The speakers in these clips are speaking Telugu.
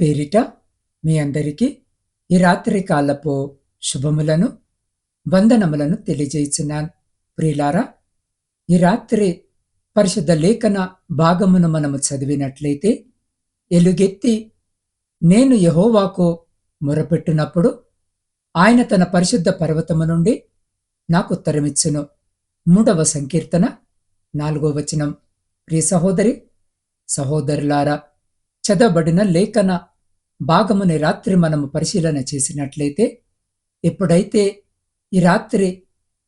పేరిట మీ అందరికీ ఈ రాత్రి కాలపు శుభములను వందనములను తెలియజేస్తున్నాను. ప్రియులారా ఈ రాత్రి పరిశుద్ధ లేఖన భాగమును మనము చదివినట్లయితే ఎలుగెత్తి నేను యహోవాకు మొరపెట్టినప్పుడు ఆయన తన పరిశుద్ధ పర్వతము నుండి నాకు ఉత్తరమిచ్చును. మూడవ సంకీర్తన నాలుగో వచనం. ప్రియ సహోదరి సహోదరులారా చదవబడిన లేఖన భాగముని రాత్రి మనము పరిశీలన చేసినట్లయితే ఎప్పుడైతే ఈ రాత్రి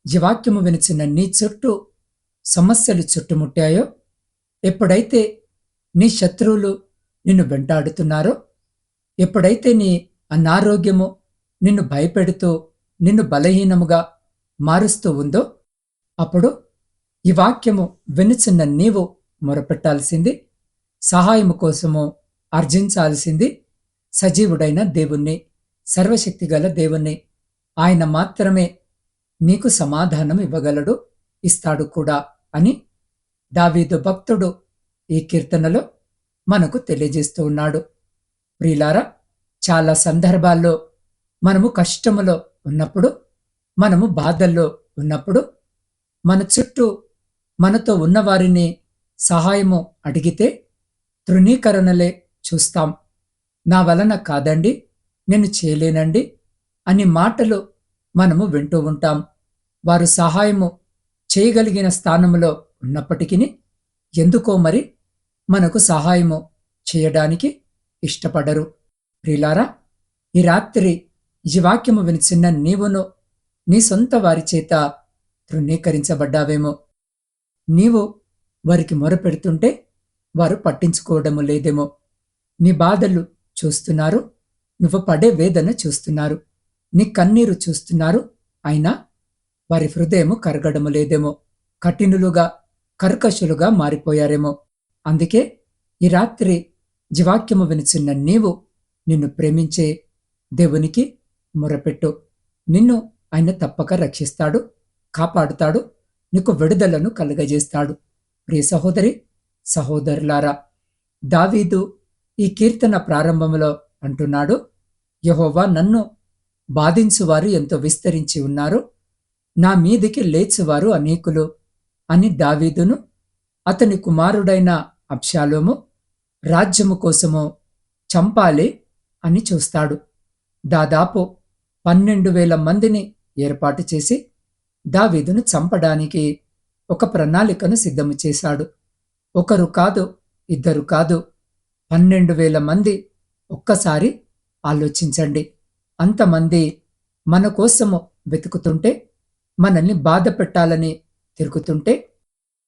జీవాక్యము వినిచిన నీ చుట్టూ సమస్యలు చుట్టుముట్టాయో ఎప్పుడైతే నీ శత్రువులు నిన్ను వెంటాడుతున్నారో ఎప్పుడైతే నీ అనారోగ్యము నిన్ను భయపెడుతూ నిన్ను బలహీనముగా మారుస్తూ ఉందో అప్పుడు ఈ వాక్యము వినుచున్న నీవు మొరపెట్టాల్సింది సహాయము కోసము అర్జించాల్సింది సజీవుడైన దేవుణ్ణి సర్వశక్తిగల దేవుణ్ణి. ఆయన మాత్రమే నీకు సమాధానం ఇవ్వగలడు ఇస్తాడు కూడా అని దావీదు భక్తుడు ఈ కీర్తనలో మనకు తెలియజేస్తూ ఉన్నాడు. ప్రియులారా చాలా సందర్భాల్లో మనము కష్టములో ఉన్నప్పుడు మనము బాధల్లో ఉన్నప్పుడు మన చుట్టూ మనతో ఉన్నవారిని సహాయము అడిగితే తృణీకరణలే చూస్తాం. నా వలన కాదండి నేను చేయలేనండి అని మాటలు మనము వింటూ ఉంటాం. వారు సహాయము చేయగలిగిన స్థానంలో ఉన్నప్పటికీ ఎందుకో మరి మనకు సహాయము చేయడానికి ఇష్టపడరు. ప్రిలారా ఈ రాత్రి ఈ వాక్యము వినిచిన్న నీవును నీ సొంత వారి చేత తృణీకరించబడ్డావేమో. నీవు వారికి మొరపెడుతుంటే వారు పట్టించుకోవడము లేదేమో. నీ బాధలు చూస్తున్నారు నువ్వు పడే వేదన చూస్తున్నారు నీ కన్నీరు చూస్తున్నారు అయినా వారి హృదయము కరగడము లేదేమో కఠినులుగా కర్కశులుగా మారిపోయారేమో. అందుకే ఈ రాత్రి జీవాక్యము వినిచిన్న నీవు నిన్ను ప్రేమించే దేవునికి మొరపెట్టు. నిన్ను ఆయన తప్పక రక్షిస్తాడు కాపాడుతాడు నీకు విడుదలను కలుగజేస్తాడు. ప్రియ సహోదరి సహోదరులారా దావీదు ఈ కీర్తన ప్రారంభంలో అంటున్నాడు యహోవా నన్ను బాధించువారు ఎంతో విస్తరించి ఉన్నారు. నా మీదికి లేచువారు అనేకులు. అని దావీదును అతని కుమారుడైన అప్షాలోము రాజ్యము కోసము చంపాలి అని చూస్తాడు. దాదాపు పన్నెండు వేల మందిని ఏర్పాటు చేసి దావీదును చంపడానికి ఒక ప్రణాళికను సిద్ధము చేశాడు. ఒకరు కాదు ఇద్దరు కాదు పన్నెండు వేల మంది ఒక్కసారి ఆలోచించండి. అంతమంది మన కోసము వెతుకుతుంటే మనల్ని బాధ పెట్టాలని తిరుగుతుంటే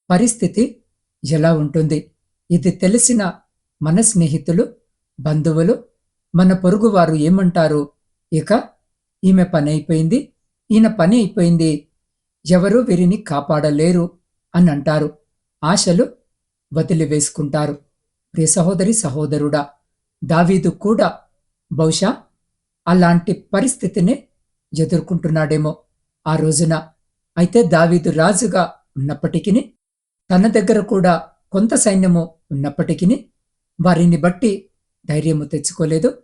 పరిస్థితి ఎలా ఉంటుంది? ఇది తెలిసిన మన స్నేహితులు బంధువులు మన పొరుగువారు ఏమంటారు? ఇక ఈమె పని అయిపోయింది ఈయన పని అయిపోయింది ఎవరూ వీరిని కాపాడలేరు అని అంటారు. ఆశలు వదిలివేసుకుంటారు. ప్రియ సహోదరి సహోదరుడా దావీదు కూడా బహుశా అలాంటి పరిస్థితిని ఎదుర్కొంటున్నాడేమో. ఆ రోజున అయితే దావీదు రాజుగా ఉన్నప్పటికీ తన దగ్గర కూడా కొంత సైన్యము ఉన్నప్పటికీ వారిని బట్టి ధైర్యము తెచ్చుకోలేదు.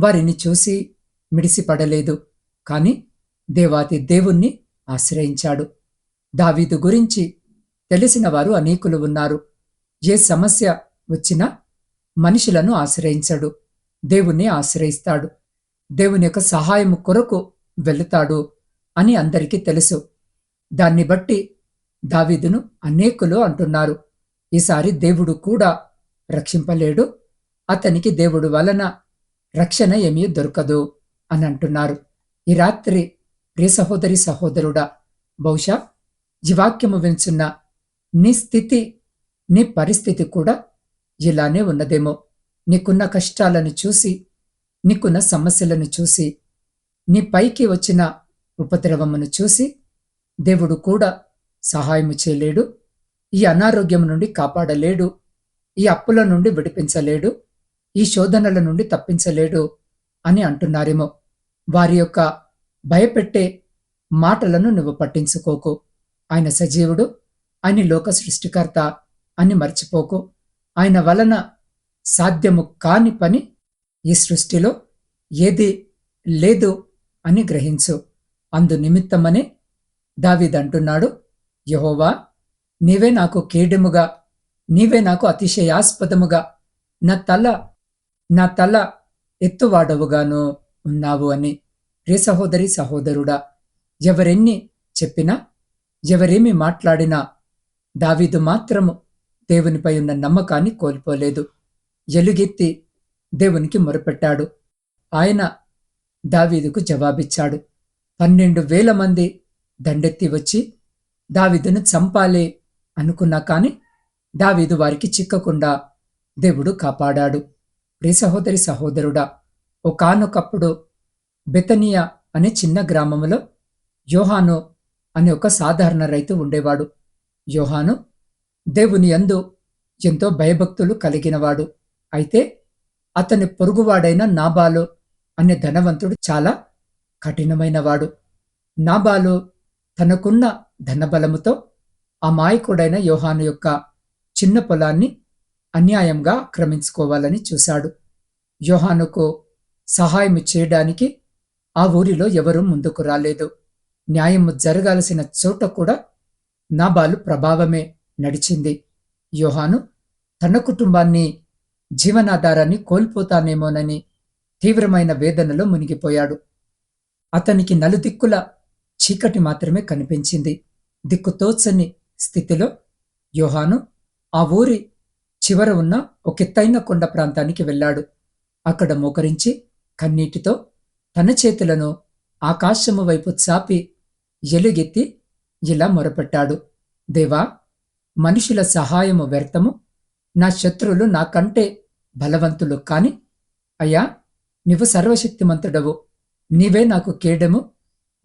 వారిని చూసి మిడిసిపడలేదు. కాని దేవాతి దేవుణ్ణి ఆశ్రయించాడు. దావీదు గురించి తెలిసిన వారు అనేకులు ఉన్నారు. ఏ సమస్య వచ్చినా మనుషులను ఆశ్రయించడు. దేవుణ్ణి ఆశ్రయిస్తాడు. దేవుని యొక్క సహాయము కొరకు వెళుతాడు అని అందరికీ తెలుసు. దాన్ని బట్టి దావీదును అనేకులు అంటున్నారు. ఈసారి దేవుడు కూడా రక్షింపలేడు. అతనికి దేవుడు వలన రక్షణ ఏమీ దొరకదు అని అంటున్నారు. ఈ రాత్రి ప్రియ సహోదరి సహోదరుడా బహుశా జీవాక్యము వించున్న నీ స్థితి నీ పరిస్థితి కూడా ఇలానే ఉన్నదేమో. నీకున్న కష్టాలను చూసి నీకున్న సమస్యలను చూసి నీ పైకి వచ్చిన ఉపద్రవమును చూసి దేవుడు కూడా సహాయము చేయలేడు. ఈ అనారోగ్యం నుండి కాపాడలేడు. ఈ అప్పుల నుండి విడిపించలేడు. ఈ శోధనల నుండి తప్పించలేడు అని అంటున్నారేమో. వారి యొక్క భయపెట్టే మాటలను నువ్వు పట్టించుకోకు. ఆయన సజీవుడు ఆయన లోక సృష్టికర్త అని మర్చిపోకు. ఆయన వలన సాధ్యము కాని పని ఈ సృష్టిలో ఏది లేదు అని గ్రహించు. అందు నిమిత్తమని దావిదంటున్నాడు యహోవా నీవే నాకు కేడెముగా నీవే నాకు అతిశయాస్పదముగా నా తల నా తల ఎత్తువాడవుగాను ఉన్నావు అని. రే సహోదరి సహోదరుడా ఎవరెన్ని చెప్పినా ఎవరేమి మాట్లాడినా దావీదు మాత్రము దేవునిపై ఉన్న నమ్మకాన్ని కోల్పోలేదు. ఎలుగెత్తి దేవునికి మొరపెట్టాడు. ఆయన దావీదుకు జవాబిచ్చాడు. పన్నెండు వేల మంది దండెత్తి వచ్చి దావీదును చంపాలి అనుకున్నా కాని దావీదు వారికి చిక్కకుండా దేవుడు కాపాడాడు. ప్రియ సహోదరి సహోదరుడా ఒకానొకప్పుడు బెతనియా అనే చిన్న గ్రామంలో యోహాను అనే ఒక సాధారణ రైతు ఉండేవాడు. యోహాను దేవుని యందు ఎంతో భయభక్తులు కలిగినవాడు. అయితే అతని పొరుగువాడైన నాబాలు అనే ధనవంతుడు చాలా కఠినమైనవాడు. నాబాలు తనకున్న ధనబలముతో అమాయకుడైన యోహాను యొక్క చిన్న పొలాన్ని అన్యాయంగా ఆక్రమించుకోవాలని చూశాడు. యోహానుకు సహాయం చేయడానికి ఆ ఊరిలో ఎవరూ ముందుకు రాలేదు. న్యాయము జరగాల్సిన చోట కూడా నాబాలు ప్రభావమే. నడిచింది. యోహాను తన కుటుంబాన్ని జీవనాధారాన్ని కోల్పోతానేమోనని తీవ్రమైన వేదనలో మునిగిపోయాడు. అతనికి నలుదిక్కుల చీకటి మాత్రమే కనిపించింది. దిక్కుతోచని స్థితిలో యోహాను ఆ ఊరి చివర ఉన్న ఒక ఎత్తైన కొండ ప్రాంతానికి వెళ్ళాడు. అక్కడ మోకరించి కన్నీటితో తన చేతులను ఆకాశము వైపు చాపి ఎలుగెత్తి ఇలా మొరపెట్టాడు. దేవా మనుషుల సహాయము వ్యర్థము. నా శత్రువులు నాకంటే బలవంతులు కాని అయ్యా నీవు సర్వశక్తిమంతుడవు. నీవే నాకు కేడము.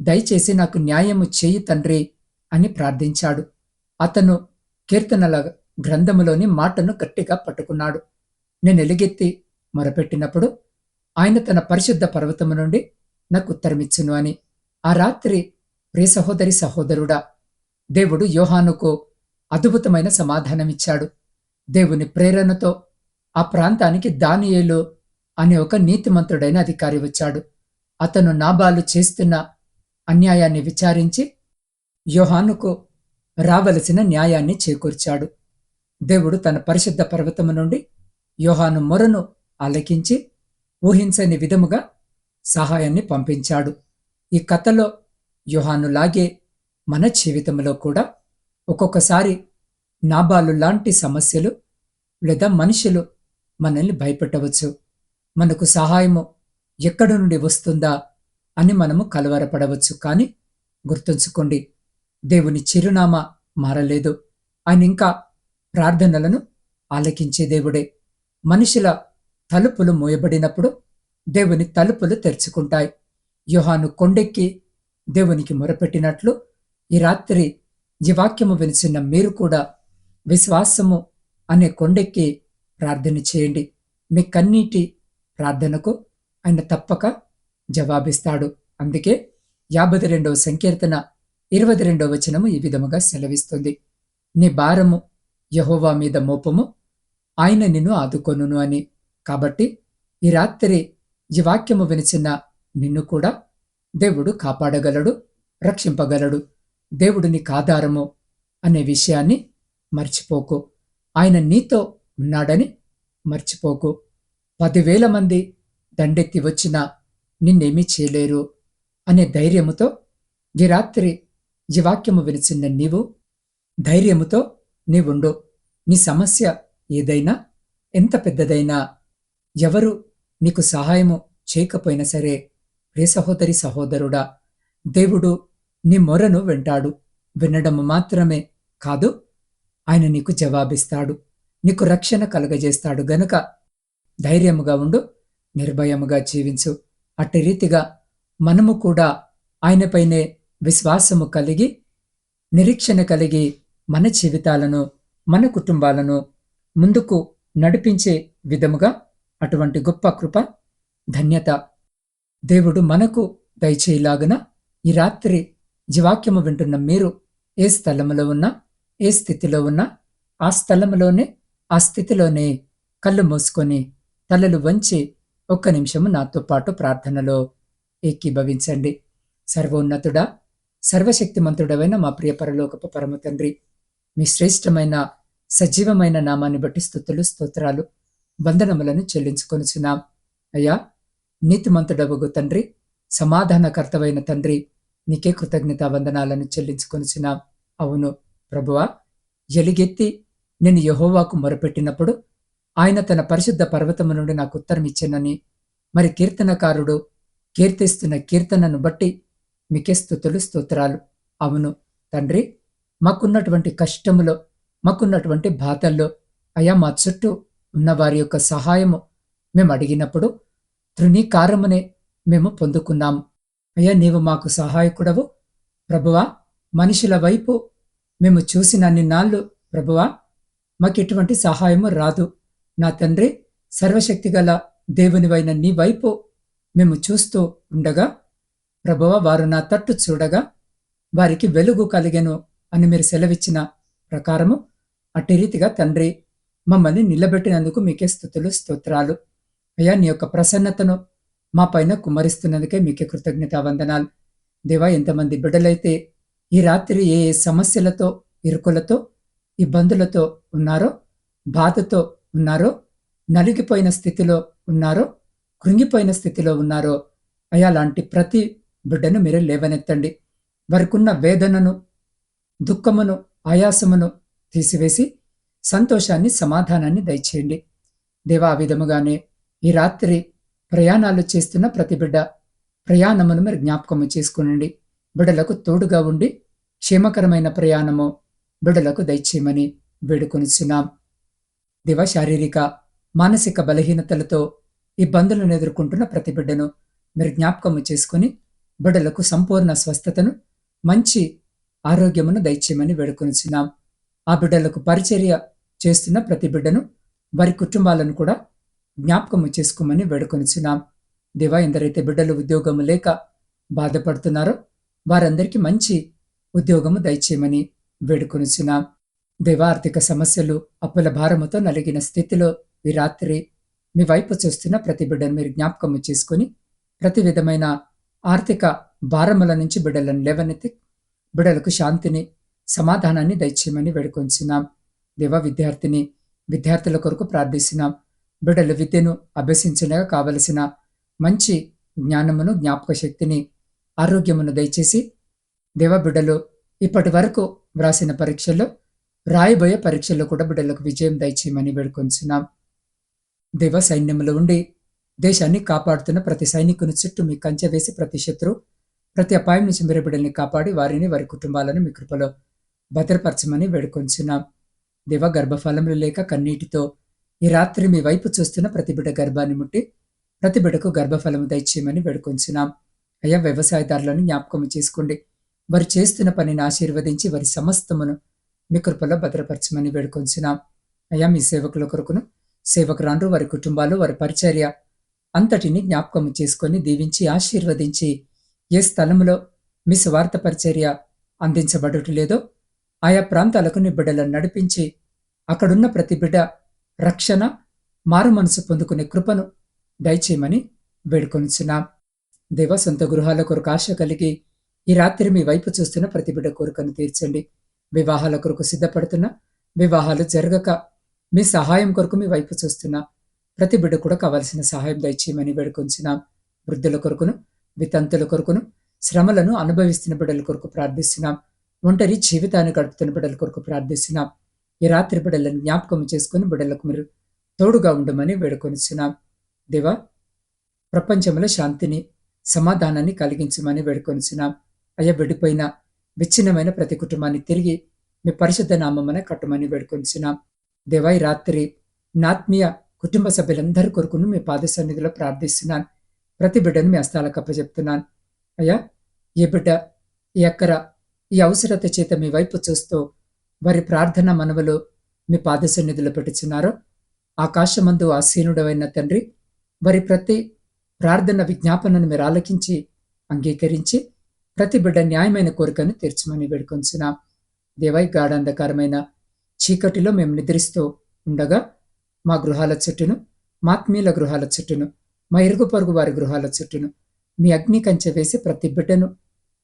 దయచేసి నాకు న్యాయము చేయి తండ్రి అని ప్రార్థించాడు. అతను కీర్తనల గ్రంథములోని మాటను గట్టిగా పట్టుకున్నాడు. నేను ఎలుగెత్తి మొరపెట్టినప్పుడు ఆయన తన పరిశుద్ధ పర్వతము నుండి నాకు ఉత్తరమిచ్చును అని. ఆ రాత్రి ప్రియ సహోదరి సహోదరుడా దేవుడు యోహానుకు అద్భుతమైన సమాధానమిచ్చాడు. దేవుని ప్రేరణతో ఆ ప్రాంతానికి దానియేలు అనే ఒక నీతిమంతుడైన అధికారి వచ్చాడు. అతను నాబాలు చేస్తున్న అన్యాయాన్ని విచారించి యోహానుకు రావలసిన న్యాయాన్ని చేకూర్చాడు. దేవుడు తన పరిశుద్ధ పర్వతము నుండి యోహాను మొరను ఆలకించి ఊహించని విధముగా సహాయాన్ని పంపించాడు. ఈ కథలో యోహానులాగే మన జీవితంలో కూడా ఒక్కొక్కసారి నాబాలు లాంటి సమస్యలు లేదా మనుషులు మనల్ని భయపెట్టవచ్చు. మనకు సహాయము ఎక్కడి నుండి వస్తుందా అని మనము కలవరపడవచ్చు. కానీ గుర్తుంచుకోండి దేవుని చిరునామా మారలేదు. ఆయన ఇంకా ప్రార్థనలను ఆలకించే దేవుడే. మనుషుల తలుపులు మూయబడినప్పుడు దేవుని తలుపులు తెరుచుకుంటాయి. యోహాను కొండెక్కి దేవునికి మొరపెట్టినట్లు ఈ రాత్రి ఈ వాక్యము వినిచిన మీరు కూడా విశ్వాసము అనే కొండెక్కి ప్రార్థన చేయండి. మీ కన్నీటి ప్రార్థనకు ఆయన తప్పక జవాబిస్తాడు. అందుకే యాభై రెండవ సంకీర్తన ఇరవై రెండవ వచనము ఈ విధముగా సెలవిస్తుంది. నీ భారము యహోవా మీద మోపము ఆయన నిన్ను ఆదుకొనును అని. కాబట్టి ఈ రాత్రి ఈ వాక్యము వినిచిన నిన్ను కూడా దేవుడు కాపాడగలడు రక్షింపగలడు. దేవుడు నీకు ఆధారము అనే విషయాన్ని మర్చిపోకు. ఆయన నీతో ఉన్నాడని మర్చిపోకు. పదివేల మంది దండెత్తి వచ్చినా నిన్నేమీ చేయలేరు అనే ధైర్యముతో ఈ రాత్రి ఈ వాక్యము వినిచిన నీవు ధైర్యముతో నీవుండు. నీ సమస్య ఏదైనా ఎంత పెద్దదైనా ఎవరు నీకు సహాయము చేయకపోయినా సరే ప్రియ సహోదరి సహోదరుడా దేవుడు నీ మొరను వింటాడు. వినడము మాత్రమే కాదు ఆయన నీకు జవాబిస్తాడు. నీకు రక్షణ కలుగజేస్తాడు. గనుక ధైర్యముగా ఉండు నిర్భయముగా జీవించు. అట్టి రీతిగా మనము కూడా ఆయనపైనే విశ్వాసము కలిగి నిరీక్షణ కలిగి మన జీవితాలను మన కుటుంబాలను ముందుకు నడిపించే విధముగా అటువంటి గొప్ప కృప ధన్యత దేవుడు మనకు దయచేయలాగున ఈ రాత్రి జీవాక్యము వింటున్న మీరు ఏ స్థలములో ఉన్నా ఏ స్థితిలో ఉన్నా ఆ స్థలములోనే ఆ స్థితిలోనే కళ్ళు మూసుకొని తలలు వంచి ఒక్క నిమిషము నాతో పాటు ప్రార్థనలో ఏకీభవించండి. సర్వోన్నతుడా సర్వశక్తిమంతుడమైన మా ప్రియ పరలోకపు పరమ తండ్రి మీ శ్రేష్టమైన సజీవమైన నామాన్ని బట్టి స్థుతులు స్తోత్రాలు వందనములను చెల్లించుకొనిచున్నాం. అయ్యా నీతిమంతుడవగు తండ్రి సమాధానకర్తవైన తండ్రి నీకే కృతజ్ఞత వందనాలను చెల్లించుకొనుచున్నాం. అవును ప్రభువా ఎలిగెత్తి నేను యహోవాకు మొరపెట్టినప్పుడు ఆయన తన పరిశుద్ధ పర్వతము నుండి నాకు ఉత్తరం ఇచ్చానని మరి కీర్తనకారుడు కీర్తిస్తున్న కీర్తనను బట్టి మీకే స్థుతులు స్తోత్రాలు. అవును తండ్రి మాకున్నటువంటి కష్టములో మాకున్నటువంటి బాధల్లో అయా మా చుట్టూ ఉన్న వారి యొక్క సహాయము మేము అడిగినప్పుడు తృణీకారమునే మేము పొందుకున్నాము అయ్యా నీవు మాకు సహాయకుడవు. ప్రభువా మనుషుల వైపు మేము చూసినన్ని నాళ్ళు ప్రభువా మాకు ఎటువంటి సహాయము రాదు. నా తండ్రి సర్వశక్తిగల దేవునివైన నీ వైపు మేము చూస్తూ ఉండగా ప్రభువ వారు నా తట్టు చూడగా వారికి వెలుగు కలిగెను అని మీరు సెలవిచ్చిన ప్రకారము అట్టి రీతిగా తండ్రి మమ్మల్ని నిలబెట్టినందుకు మీకే స్థుతులు స్తోత్రాలు. అయ్యా నీ యొక్క ప్రసన్నతను మా పైన కుమ్మరిస్తున్నందుకే మీకే కృతజ్ఞత వందనాలు. దేవా ఎంతమంది బిడ్డలైతే ఈ రాత్రి ఏ ఏ సమస్యలతో ఇరుకులతో ఇబ్బందులతో ఉన్నారో బాధతో ఉన్నారో నలిగిపోయిన స్థితిలో ఉన్నారో కృంగిపోయిన స్థితిలో ఉన్నారో అయా లాంటి ప్రతి బిడ్డను మీరు లేవనెత్తండి. వారికున్న వేదనను దుఃఖమును ఆయాసమును తీసివేసి సంతోషాన్ని సమాధానాన్ని దయచేయండి. దేవా ఆ విధముగానే ఈ రాత్రి ప్రయాణాలు చేస్తున్న ప్రతి బిడ్డ ప్రయాణమును మీరు జ్ఞాపకము చేసుకునండి. బిడలకు తోడుగా ఉండి క్షేమకరమైన ప్రయాణము బిడలకు దయచేయమని వేడుకొనిచున్నాం. దివ శారీరక మానసిక బలహీనతలతో ఇబ్బందులను ఎదుర్కొంటున్న ప్రతి బిడ్డను మీరు జ్ఞాపకము చేసుకుని బిడ్డలకు సంపూర్ణ స్వస్థతను మంచి ఆరోగ్యమును దయచేయమని వేడుకొనిచున్నాం. ఆ బిడ్డలకు పరిచర్య చేస్తున్న ప్రతి బిడ్డను వారి కుటుంబాలను కూడా జ్ఞాపకము చేసుకోమని వేడుకొనిచున్నాం దేవా ఎందరైతే బిడ్డలు ఉద్యోగము లేక బాధపడుతున్నారో వారందరికీ మంచి ఉద్యోగము దయచేయమని వేడుకొనిచున్నాం దేవా ఆర్థిక సమస్యలు అప్పుల భారముతో నలిగిన స్థితిలో ఈ రాత్రి మీ వైపు చూస్తున్న ప్రతి బిడ్డను మీరు జ్ఞాపకము చేసుకుని ప్రతి విధమైన ఆర్థిక భారముల నుంచి బిడ్డలను లేవనెత్తి బిడ్డలకు శాంతిని సమాధానాన్ని దయచేయమని వేడుకొంచున్నాం దేవ విద్యార్థిని విద్యార్థుల కొరకు ప్రార్థిస్తున్నాం. బిడ్డలు విద్యను అభ్యసించగా కావలసిన మంచి జ్ఞానమును జ్ఞాపక శక్తిని ఆరోగ్యమును దయచేసి దేవ బిడ్డలు ఇప్పటి వరకు వ్రాసిన పరీక్షల్లో రాయబోయే పరీక్షల్లో కూడా బిడ్డలకు విజయం దయచేయమని వేడుకొంచున్నాం. దేవ సైన్యంలో ఉండి దేశాన్ని కాపాడుతున్న ప్రతి సైనికుని చుట్టూ మీ కంచె వేసి ప్రతి శత్రు ప్రతి అపాయం నుంచి మీరు బిడ్డల్ని కాపాడి వారిని వారి కుటుంబాలను మీ కృపలో భద్రపరచమని వేడుకొంచున్నాం. దేవ గర్భఫలములు లేక కన్నీటితో ఈ రాత్రి మీ వైపు చూస్తున్న ప్రతి బిడ్డ గర్భాన్ని ముట్టి ప్రతి బిడ్డకు గర్భఫలము దయచేయమని వేడుకొంచున్నాం. అయ్యా వ్యవసాయదారులను జ్ఞాపకం చేసుకోండి. వారు చేస్తున్న పనిని ఆశీర్వదించి వారి సమస్తమును మీ కృపలో భద్రపరచమని వేడుకొంచున్నాం. అయ్యా మీ సేవకుల కొరకును సేవకురాండ్రు వారి కుటుంబాలు వారి పరిచర్య అంతటిని జ్ఞాపకం చేసుకొని దీవించి ఆశీర్వదించి ఏ స్థలంలో మీ స్వార్థ పరిచర్య అందించబడటం లేదో ఆయా ప్రాంతాలకు నీ బిడ్డలను నడిపించి అక్కడున్న ప్రతి బిడ్డ రక్షణ మారు మనసు పొందుకునే కృపను దయచేయమని వేడుకొనిచున్నాం. దేవ సొంత గృహాల కొరకు ఆశ కలిగి ఈ రాత్రి మీ వైపు చూస్తున్న ప్రతి బిడ్డ కోరికను తీర్చండి. వివాహాల కొరకు సిద్ధపడుతున్న వివాహాలు జరగక మీ సహాయం కొరకు మీ వైపు చూస్తున్న ప్రతి బిడ్డ కూడా కావలసిన సహాయం దయచేయమని వేడుకొంచున్నాం వృద్ధుల కొరకును వితంతుల కొరకును శ్రమలను అనుభవిస్తున్న బిడ్డల కొరకు ప్రార్థిస్తున్నాం. ఒంటరి జీవితాన్ని గడుపుతున్న బిడ్డల కొరకు ప్రార్థిస్తున్నాం. ఈ రాత్రి బిడ్డలను జ్ఞాపకం చేసుకుని బిడ్డలకు మీరు తోడుగా ఉండమని వేడుకొనిచున్నాం. దేవా ప్రపంచంలో శాంతిని సమాధానాన్ని కలిగించమని వేడుకొనిచున్నాం. అయ్యా విడిపోయిన విచ్ఛిన్నమైన ప్రతి కుటుంబాన్ని తిరిగి మీ పరిశుద్ధ నామమ్మన కట్టమని వేడుకొనిచున్నాం. దేవా ఈ రాత్రి నాత్మీయ కుటుంబ సభ్యులందరి కొరకును మీ పాద సన్నిధిలో ప్రార్థిస్తున్నాను ప్రతి బిడ్డను మీ హస్తాలకు అప్పచెప్తున్నాను అయ్యా ఏ బిడ్డ ఈ అక్కర ఈ అవసరత చేత మీ వైపు చూస్తూ వారి ప్రార్థన మనవలు మీ పాద సన్నిధిలో పెట్టుచున్నారో ఆకాశమందు ఆసీనుడవైన తండ్రి వారి ప్రతి ప్రార్థన విజ్ఞాపనను మీరు ఆలకించి అంగీకరించి ప్రతి బిడ్డ న్యాయమైన కోరికను తీర్చమని వేడుకొంచున్నాం. దేవై గాఢాంధకారమైన చీకటిలో మేము నిద్రిస్తూ ఉండగా మా గృహాల చెట్టును మాత్మీయుల గృహాల చెట్టును మా ఇరుగు పొరుగు వారి గృహాల చెట్టును మీ అగ్ని కంచె వేసి ప్రతి బిడ్డను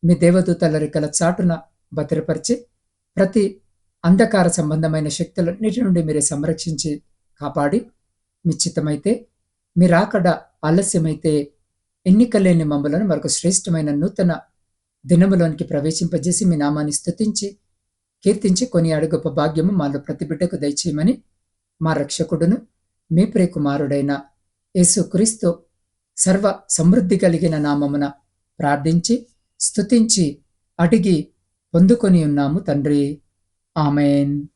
మీ దేవదూతల రెక్కల చాటున భద్రపరిచి ప్రతి అంధకార సంబంధమైన శక్తులన్నిటి నుండి మీరు సంరక్షించి కాపాడి నిశ్చితమైతే చిత్తమైతే మీ రాకడ ఆలస్యమైతే ఎన్నికలేని మమ్మలను మరొక శ్రేష్టమైన నూతన దినములోనికి ప్రవేశింపజేసి మీ నామాన్ని స్థుతించి కీర్తించి కొని అడుగొప్ప భాగ్యము మాలో ప్రతి బిడ్డకు దయచేయమని మా రక్షకుడును మీ ప్రియకుమారుడైన యేసుక్రీస్తు సర్వ సమృద్ధి కలిగిన నామమున ప్రార్థించి స్థుతించి అడిగి పొందుకొని ఉన్నాము తండ్రి. Amen.